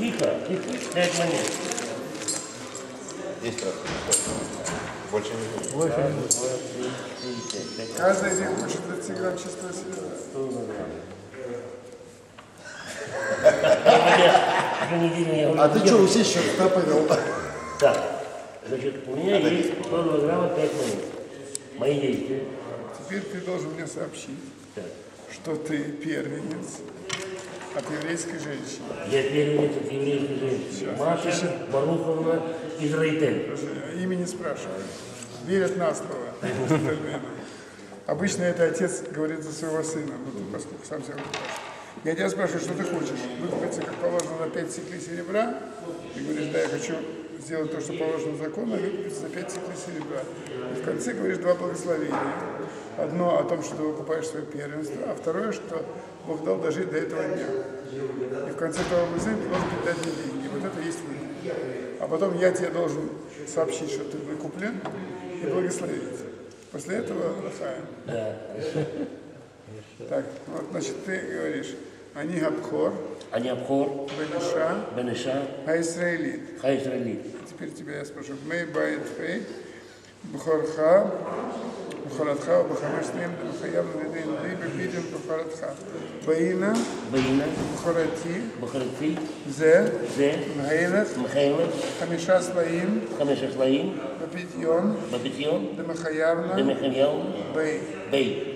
Тихо, тихо, пять монет. Есть раз. Больше не будет. Больше не будет. Два, три, четыре, пять, пять. Каждый из них хочет 30 грамм чистого серебра. А ты что, все счета повел? Так, значит, у меня есть 102 грамма 5 монет. Мои действия. Теперь ты должен мне сообщить, Так. что ты первенец от еврейской женщины. Я первенец от еврейской женщины. Маша Баруховна. Даже Имя не спрашивают. Верят на слово. Обычно это отец говорит за своего сына, ну ты поскольку сам себя спрашиваешь. Я тебя спрашиваю, что ты хочешь? Выкупиться, как положено, на 5 стеклей серебра? Ты говоришь, да, я хочу сделать то, что положено закону, и выкупиться за 5 стеклей серебра. И в конце говоришь два благословения. Одно о том, что ты выкупаешь свое первенство, а второе, что Бог дал дожить до этого дня. И в конце того благословения ты должен дать мне деньги. Вот это есть выкуп. А потом я тебе должен сообщить, что ты выкуплен, и благословить. После этого лахаем. Да. Так, вот, значит, ты говоришь, они габхор, Они Абхор, бениша, Бенеша, хаисраилит. Хай Израилит. Теперь тебя я спрошу, мэй байт фей, бхорха, бхоратха, бхамеш ним, бхаям лидин, ли бибидин бхоратха. Баина, Баина, бхорати, Бахарци, зе, Зе, мгейлech, Михайлов, חמישה סלעים, Хамеша Слаим, בפדיון, Бабитьон, דמחייבנה, Демиханьяу, בי,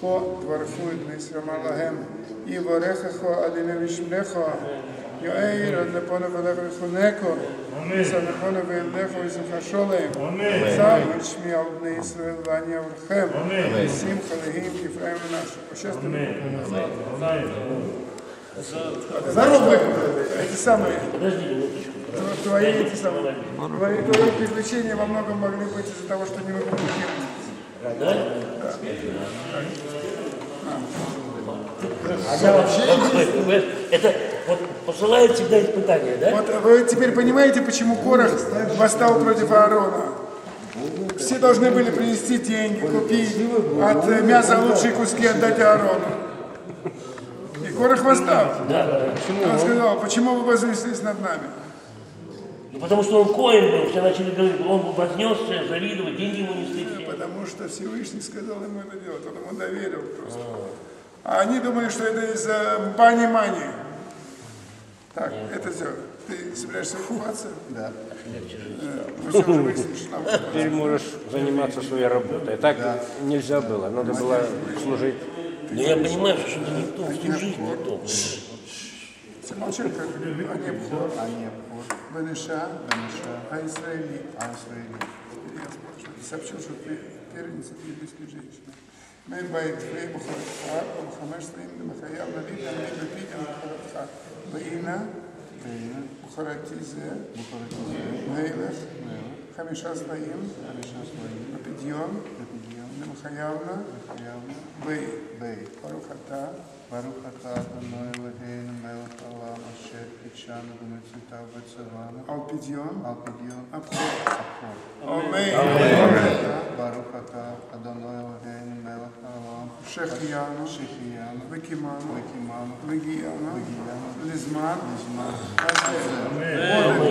ישראל אמר להם, יברכך אדוני ושמך, יאיר עד לפונו ולך וחונקו, ושמחונו וילדך וישמחה שולם, שם את שמי על בני ישראל ואני אברכם, ושמחה להם כפריים ונשו. Шествуем. Здорово, эти самые. Подожди минуточку. Твои эти самые. Твои, твои приключения во многом могли быть из-за того, что не выполнили. да? А я вообще Это вот посылают всегда испытания, да? Вот вы теперь понимаете, почему Корах восстал против Аарона? Все должны были принести деньги, купить от мяса лучшие куски отдать Аарону. И Корах восстал. Он сказал, почему вы возвысились над нами? Ну, потому что он коин был, все начали говорить, он вознесся, завидовать, деньги ему несли все. Потому что Всевышний сказал ему это делать, он ему доверил просто. А они думали, что это из-за бани-мани. Так, это все. Ты собираешься купаться? Да. Что нам Теперь можешь заниматься своей работой. Так нельзя было, надо было служить. Но я понимаю, что что-то не то, всю жизнь не то. Молчали, как они обход, Они обход, Баниша, а Израили. Ансраили. сообщил, что ты первенец от еврейской женщины. Мы бает фрей бухаратха, бухамеш стрим демахаяв мы бепитем бухаратха. Баина, Бейна, бухаратизе, Бухаратизе, мейлech, Мейлах, חמישה סלעים, בפדיון, למחייבנה, ברוך אתה, ברוך אתה אדוני אלוהינו מלך העולם אשר קידשנו במצוותיו וצבאנו. על פדיון, על פדיון, הבכור. אמן. ברוך אתה אדוני אלוהינו מלך העולם שהחיינו, שהחיינו, וקימנו, וקימנו, והגיענו, לזמן, לזמן. אמן.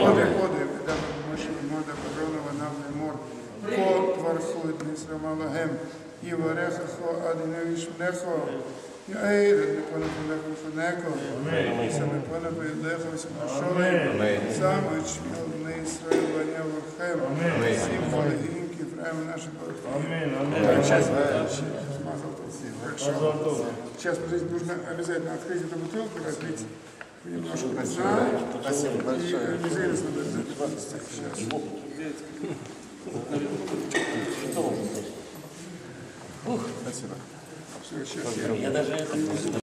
עודף, עודף, עודף нашої мода коронова нам мор, ко квархует не срамалагем, і вареха хо адиневіш мнехо, Ейрен не пана пилехо фанеко, саме пана пилехо сімашоле, саме чміл не Ісраїл ваня вархем, сім колегінки фраєм наші борки. Сейчас, подождите, нужно обязательно открыть эту бутылку, разбить вина. Спасибо И большое. Спасибо. Я даже это...